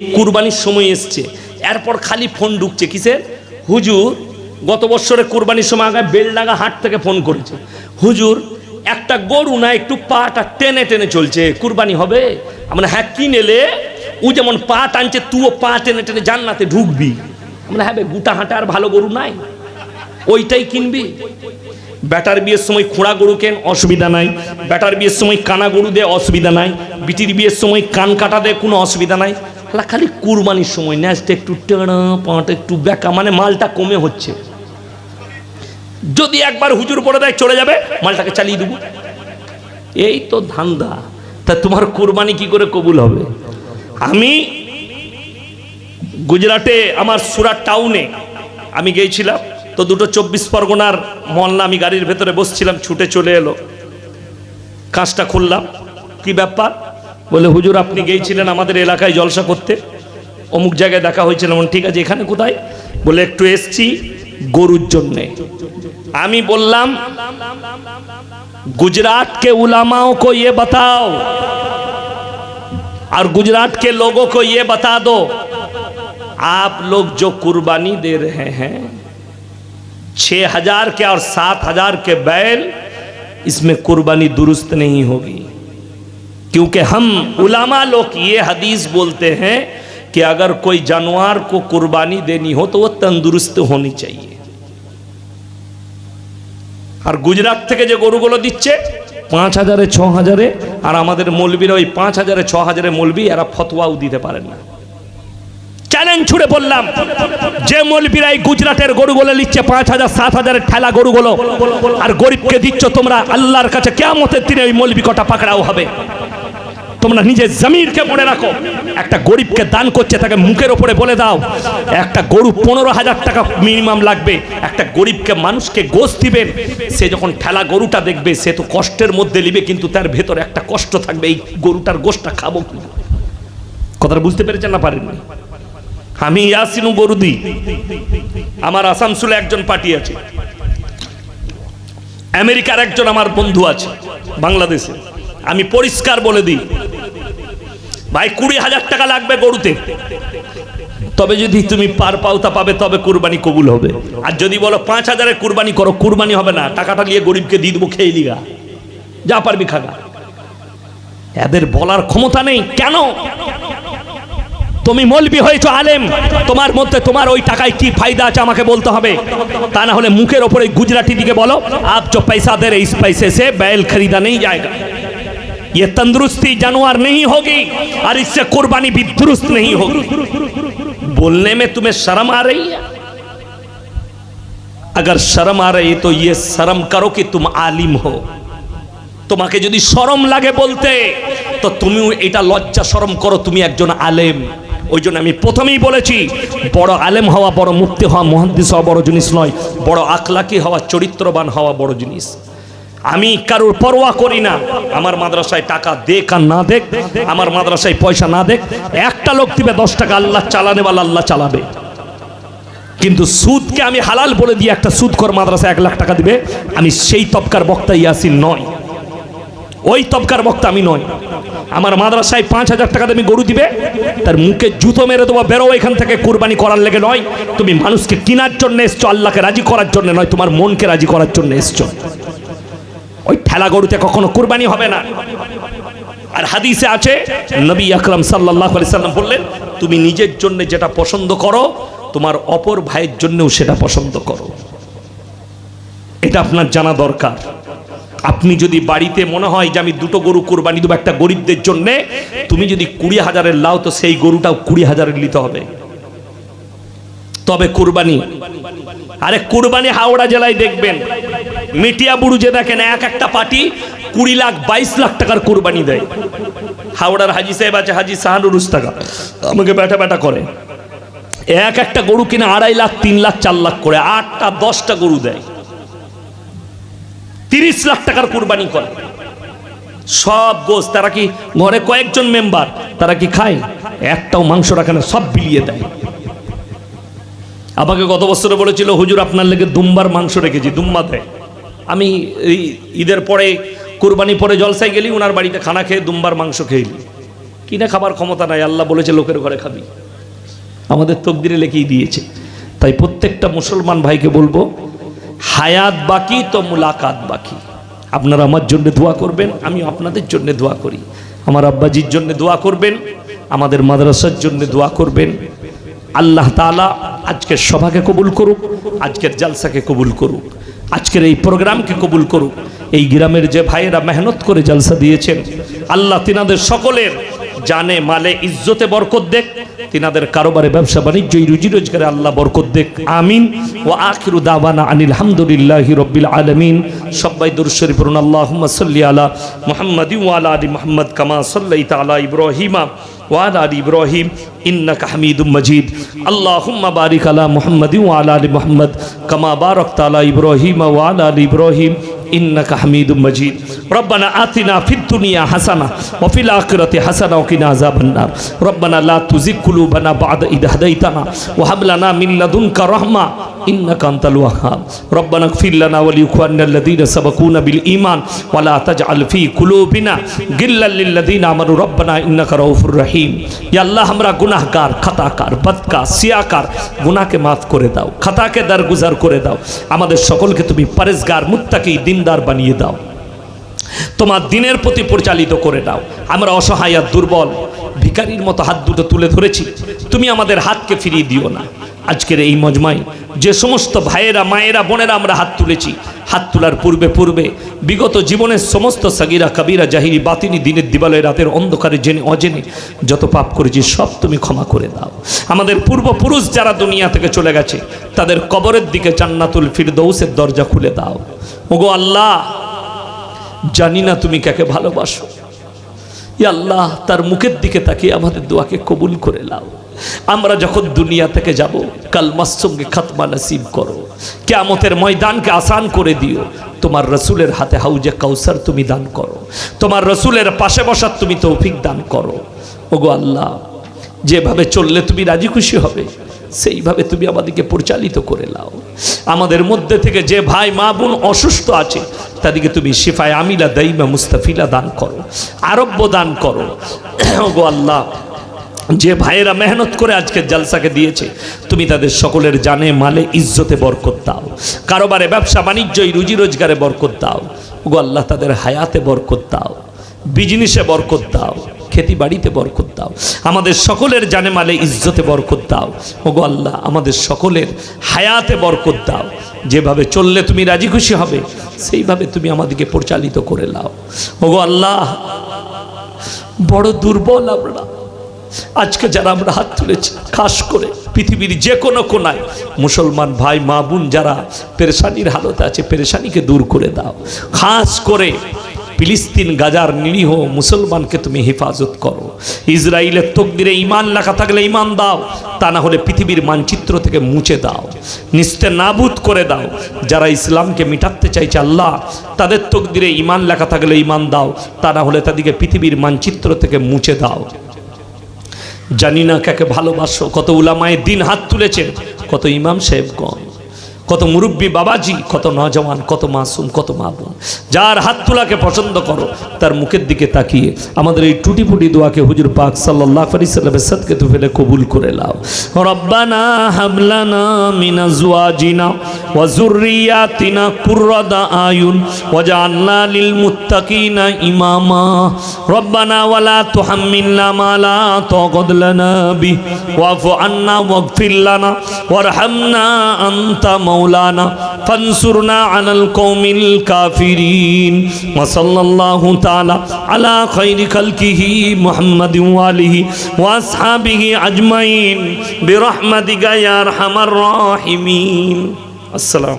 কুরবানির সময় এসছে। এরপর খালি ফোন ঢুকছে, কিসের? হুজুর, গত বছরে কুরবানির সময় আগে বেলডাঙ্গা হাট থেকে ফোন করেছে। হুজুর, একটা গরু না, একটু পাটা টেনে টেনে চলছে, কুরবানি হবে? আমরা হ্যাঁ কি নেলে? ও যেমন পা টানছে তুও পা টেনে টেনে জান্নাতে ঢুকবি। আমরা হ্যাঁ গুটা হাঁটা আর ভালো গরু নাই। ওইটাই কিনবি। ব্যাটার বিয়ের সময় খোঁড়া গরু কেন? অসুবিধা নাই। ব্যাটার বিয়ের সময় কানা গরু দে, অসুবিধা নাই। বিটির বিয়ের সময় কান কাটা দে, কোনো অসুবিধা নাই। আলা খালি কুরবানির সময় ন্যাচটা একটু টেড়া পাট, একটু বেকা মানে মালটা কমে হচ্ছে। যদি একবার হুজুর পড়ে দেয় চলে যাবে, মালটাকে চালিয়ে দেবো। এই তো ধান্দা। তা তোমার কুরবানি কি করে কবুল হবে? আমি গুজরাটে, আমার সুরাট টাউনে আমি গিয়েছিলাম তো দুটো চব্বিশ পরগনার মহল্লা আমি গাড়ির ভেতরে বসছিলাম, ছুটে চলে এলো। কাজটা খুললাম। কি ব্যাপার? বলে হুজুর আপনি গিয়েছিলেন আমাদের এলাকায় জলসা করতে অমুক জায়গায় দেখা হয়েছিল বললাম, ঠিক আছে এখানে কোথায় বলে একটু এসছি গরুর জন্যে আমি বললাম गुजरात के उलामाओं को ये बताओ और गुजरात के लोगों को ये बता दो आप लोग जो कुर्बानी दे रहे हैं छह हजार के और सात हजार के बैल इसमें कुर्बानी दुरुस्त नहीं होगी क्योंकि हम उलामा लोग ये हदीस बोलते हैं कि अगर कोई जानवर को कुर्बानी देनी हो तो वो तंदुरुस्त होनी चाहिए আর গুজরাট থেকে যে গরুগুলো দিচ্ছে পাঁচ হাজারে ছ হাজারে আর আমাদের মলবিরা ওই পাঁচ হাজারে ছ হাজারে মলবি এরা ফতোয়াও দিতে পারেন না চ্যালেঞ্জ ছুড়ে বললাম যে মলবিরা এই গুজরাটের গরুগুলো নিচ্ছে পাঁচ হাজার সাত হাজারের ঠেলা গরুগুলো আর গরিবকে দিচ্ছ তোমরা আল্লাহর কাছে কেমতের দিনে ওই মলবি কটা পাকড়াও হবে তোমরা নিজের জমিরকে মনে রাখো। একটা গরিবকে দান করছে, তাকে মুখের ওপরে বলে দাও। একটা গরু পনেরো হাজার টাকা মিনিমাম লাগবে। একটা গরিবকে মানুষকে গোশ দিবেন সে যখন ঠেলা গরুটা দেখবে, সে তো কষ্টের মধ্যে নিবে, কিন্তু তার ভেতরে একটা কষ্ট থাকবে, এই গরুটার গোশটা খাব কি? কথাটা বুঝতে পেরেছেন না পারেননি? আমি ইয়াসিনু গরু দিই। আমার আসানসোলে একজন পার্টি আছে। আমেরিকার একজন আমার বন্ধু আছে বাংলাদেশে আমি পরিষ্কার বলে দিই। ভাই, কুড়ি হাজার টাকা লাগবে গরুতে। তবে যদি তুমি পার পাওতা পাবে, তবে কুরবানি কবুল হবে। আর যদি বলো পাঁচ হাজারে কুরবানি করো, কুরবানি হবে না। টাকাটা নিয়ে গরিবকে দিয়ে দেবো, খেয়ে নিগা। যা পারবি খাগা এদের বলার ক্ষমতা নেই। কেন? তুমি মলবি হয়েছ আলেম। তোমার মধ্যে তোমার ওই টাকায় কি ফায়দা আছে আমাকে বলতে হবে? তা না হলে মুখের ওপরে গুজরাটি দিকে বলো। আপ চো পয়সা দে এই পয়সে সে, বেল খরিদা নেই জায়গা। ये तंदुरुस्ती जानवर नहीं होगी और इससे कुर्बानी भी दुरुस्त नहीं होगी बोलने में तुम्हें शर्म आ रही है अगर शर्म आ रही है तो ये शर्म करो कि तुम आलिम हो তোমাকে যদি শরম লাগে বলতে তো তুমিও এটা লজ্জা শরম করো তুমি একজন আলেম ওই জন্য আমি প্রথমেই বলেছি বড় আলেম হওয়া বড় মুক্তি হওয়া মহাদ্দিস হওয়া বড় জিনিস নয় বড় আখলাকি হওয়া চরিত্রবান হওয়া বড় জিনিস আমি কারোর পরোয়া করি না। আমার মাদ্রাসায় টাকা দেখ আর না দেখ, আমার মাদ্রাসায় পয়সা না দেখ, একটা লোক দিবে দশ টাকা, আল্লাহ চালানে বলে আল্লাহ চালাবে। কিন্তু সুদকে আমি হালাল বলে দিয়ে একটা সুদকর মাদ্রাসা এক লাখ টাকা দিবে, আমি সেই তবকার বক্তা ইয়াসিন নয়। ওই তবকার বক্তা আমি নয়। আমার মাদ্রাসায় পাঁচ হাজার টাকা দামি গরু দিবে, তার মুখে জুতো মেরে দেবো বেরো এখান থেকে, কুরবানি করার লেগে নয়। তুমি মানুষকে কেনার জন্য এসছো, আল্লাহকে রাজি করার জন্য নয়, তোমার মনকে রাজি করার জন্য এসছো। ওই ঠেলা গরুতে কখনো কুরবানি হবে না। আর হাদিসে আছে, নবী আকরাম সাল্লাহ সাল্লাম বললেন, তুমি নিজের জন্য যেটা পছন্দ করো, তোমার অপর ভাইয়ের জন্যও সেটা পছন্দ করো। এটা আপনার জানা দরকার। আপনি যদি বাড়িতে মনে হয় যে আমি দুটো গরু কোরবানি দেবো একটা গরিবদের জন্য, তুমি যদি কুড়ি হাজারের লাও, তো সেই গরুটাও কুড়ি হাজারের নিতে হবে। তবে কুরবানি, আরে কুরবানি হাওড়া জেলায় দেখবেন মিটিয়া বুড়ু যে দেখেন, এক একটা পার্টি কুড়ি লাখ, বাইশ লাখ টাকার কোরবানি দেয়। হাওড়ার হাজি সাহেব আছে, হাজি শাহানুর টাকা আমাকে ব্যাটা ব্যাটা করে। এক একটা গরু কিনে আড়াই লাখ, তিন লাখ, চার লাখ করে, আটটা, দশটা গরু দেয়। তিরিশ লাখ টাকার কোরবানি করে। সব গোস তারা কি ঘরে কয়েকজন মেম্বার, তারা কি খায়? একটাও মাংস রাখে না, সব বিলিয়ে দেয়। আমাকে গত বছরে বলেছিল, হুজুর, আপনার লেগে দুম্বার মাংস রেখেছি দুম্বা দেয় আমি এই ঈদের পরে কুরবানি পরে জলসায় গেলি ওনার বাড়িতে খানা খেয়ে দুম্বার মাংস খেয়ে নিই। কিনে খাবার ক্ষমতা নাই, আল্লাহ বলেছে লোকের ঘরে খাবি। আমাদের তকদিরে লেখেই দিয়েছে। তাই প্রত্যেকটা মুসলমান ভাইকে বলব, হায়াত বাকি তো মুলাকাত বাকি। আপনারা আমার জন্য দোয়া করবেন, আমি আপনাদের জন্য দোয়া করি। আমার আব্বাজির জন্য দোয়া করবেন, আমাদের মাদ্রাসার জন্য দোয়া করবেন। আল্লাহ তাআলা আজকের সভাকে কবুল করুক, আজকের জালসাকে কবুল করুক। আজকের এই প্রোগ্রামকে কবুল করুক। এই গ্রামের যে ভাইয়েরা মেহনত করে জালসা দিয়েছেন, আল্লাহ তিনাদের সকলের জানে, মালে, ইজ্জতে বরকত দেখ তিনাদের কারোবারে ব্যবসা বাণিজ্য রুজি রোজগারে আল্লাহ বরকত দেখ আমিন। ও আখিরু দাওয়ানা আনিল হামদুলিল্লাহি রব্বিল আলামিন। সবাই দুরূদ শরীফ পড়ুন, আল্লাহুম্মা সাল্লি আলা মুহাম্মাদি আলা আলি মুহাম্মদ কামা সাল্লাইতা আলা ইব্রাহিমা। وعلى آل إبراهيم إنك حميد مجيد. اللهم بارك على محمد وعلى آل محمد كما باركت على إبراهيم وعلى آل إبراهيم إنك حميد مجيد. ربنا آتنا في الدنيا حسنة وفي الآخرة حسنة وقنا عذاب النار. ربنا لا تزغ قلوبنا بعد إذ هديتنا وهب لنا من لدنك رحمة انك انت الوهاب ربنا اغفر لنا ولإخواننا الذين سبقونا بالايمان ولا تجعل في قلوبنا غلا للذين امنوا ربنا انك رؤوف رحيم ইয়া আল্লাহ আমরা গুনাহগার খাতাকার বদকার সিয়াকার গুনাহকে মাফ করে দাও খাতাকে দারগুজার করে দাও আমাদের সকলকে তুমি পারেজগার মুত্তাকি দিনদার বানিয়ে দাও তোমার দিনের প্রতি পরিচালিত করে দাও। আমরা অসহায় আর দুর্বল, ভিখারির মতো হাত দুটো তুলে ধরেছি। তুমি আমাদের হাতকে ফিরিয়ে দিও না। আজকের এই মজমায় যে সমস্ত ভাইয়েরা, মায়েরা, বোনেরা আমরা হাত তুলেছি, হাত তোলার পূর্বে পূর্বে, বিগত জীবনের সমস্ত সাগিরা, কাবিরা, জাহিরি, বাতিনি, দিনের দিবালয়, রাতের অন্ধকারে জেনে, অজেনে যত পাপ করেছি, সব তুমি ক্ষমা করে দাও। আমাদের পূর্বপুরুষ যারা দুনিয়া থেকে চলে গেছে, তাদের কবরের দিকে জান্নাতুল ফিরদৌসের দরজা খুলে দাও। ওগো আল্লাহ জানি না তুমি কাকে ভালোবাসো। আল্লাহ, তার মুখের দিকে তাকিয়ে আমাদের দোয়াকে কবুল করে লাও আমরা যখন দুনিয়া থেকে যাব কালমার সঙ্গে খাতমা নসিব করো। কেয়ামতের ময়দানকে আসান করে দিও। তোমার রসুলের হাতে হাউজে কাউসার তুমি দান করো। তোমার রসুলের পাশে বসার তুমি তৌফিক দান করো। ওগো আল্লাহ, যেভাবে চললে তুমি রাজি খুশি হবে সেইভাবে তুমি আমাদেরকে পরিচালিত করে লাও আমাদের মধ্যে থেকে যে ভাই, মা বোন অসুস্থ আছে, তাদেরকে তুমি শিফায় আমিলা দাইমা মুস্তাফিলা দান করো, আরব্য দান করো। গো আল্লাহ, যে ভাইয়েরা মেহনত করে আজকে জালসাকে দিয়েছে, তুমি তাদের সকলের জানে, মালে, ইজ্জতে বরকত দাও। কারোবারে ব্যবসা বাণিজ্য এই রুজি রোজগারে বরকত দাও। গো আল্লাহ, তাদের হায়াতে বরকত দাও। বিজনেসে বরকত দাও। খেতি বাড়িতে বরকত দাও। আমাদের সকলের জানে মালে ইজ্জতে বরকত দাও। ওগো আল্লাহ, আমাদের সকলের হায়াতে বরকত দাও। যেভাবে চললে তুমি রাজি খুশি হবে, সেইভাবে তুমি আমাদেরকে পরিচালিত করে লাও ওগো আল্লাহ, বড় দুর্বল আমরা। আজকে যারা আমরা হাত তুলেছি, খাস করে পৃথিবীর যে কোনো কোনায়, মুসলমান ভাই, মা, বোন যারা পেরেশানির হালতে আছে, পেরেশানিকে দূর করে দাও। খাস করে ফিলিস্তিন গাজার নিরীহ মুসলমানকে তুমি হেফাজত করো। ইসরায়েলের তকদিরে ইমান লেখা থাকলে ইমান দাও, তা না হলে পৃথিবীর মানচিত্র থেকে মুছে দাও। নিস্তে নাবুদ করে দাও। যারা ইসলামকে মিটাতে চাইছে আল্লাহ, তাদের তকদিরে ইমান লেখা থাকলে ইমান দাও, তা না হলে তাদেরকে পৃথিবীর মানচিত্র থেকে মুছে দাও। জানি না কাকে ভালোবাসো, কত উলামায় দিন হাত তুলেছেন কত ইমাম সাহেবগণ। কত মুরব্বী বাবাজি, কত নজওয়ান, কত মাসুম, কত মা বোন যার হাত তোলাকে পছন্দ করো, তার মুখের দিকে তাকিয়ে আমাদের এই টুটি ফুটি দোয়াকে হুজুর পাক সাল্লাহ আলি সাল্লামের ফেলে কবুল করে লাও রব্বানা হামলানা মিনা জুয়াজিনা ওয়া যুররিয়াতিনা কুররাদা আয়ুন ওয়াজআলনা লিল মুত্তাকিনা ইমামা রব্বানা ওয়ালা তুহাম্মিলনা মা লা তাকাদ লানা বি ওয়াফু আন্না ওয়াগফির লানা ওয়ারহামনা আনতা مولانا فانصرنا على القوم الكافرين وصلى الله تعالى على خير خلقه محمد واله واصحابه اجمعين برحمتك يا ارحم الراحمين আসসালাম।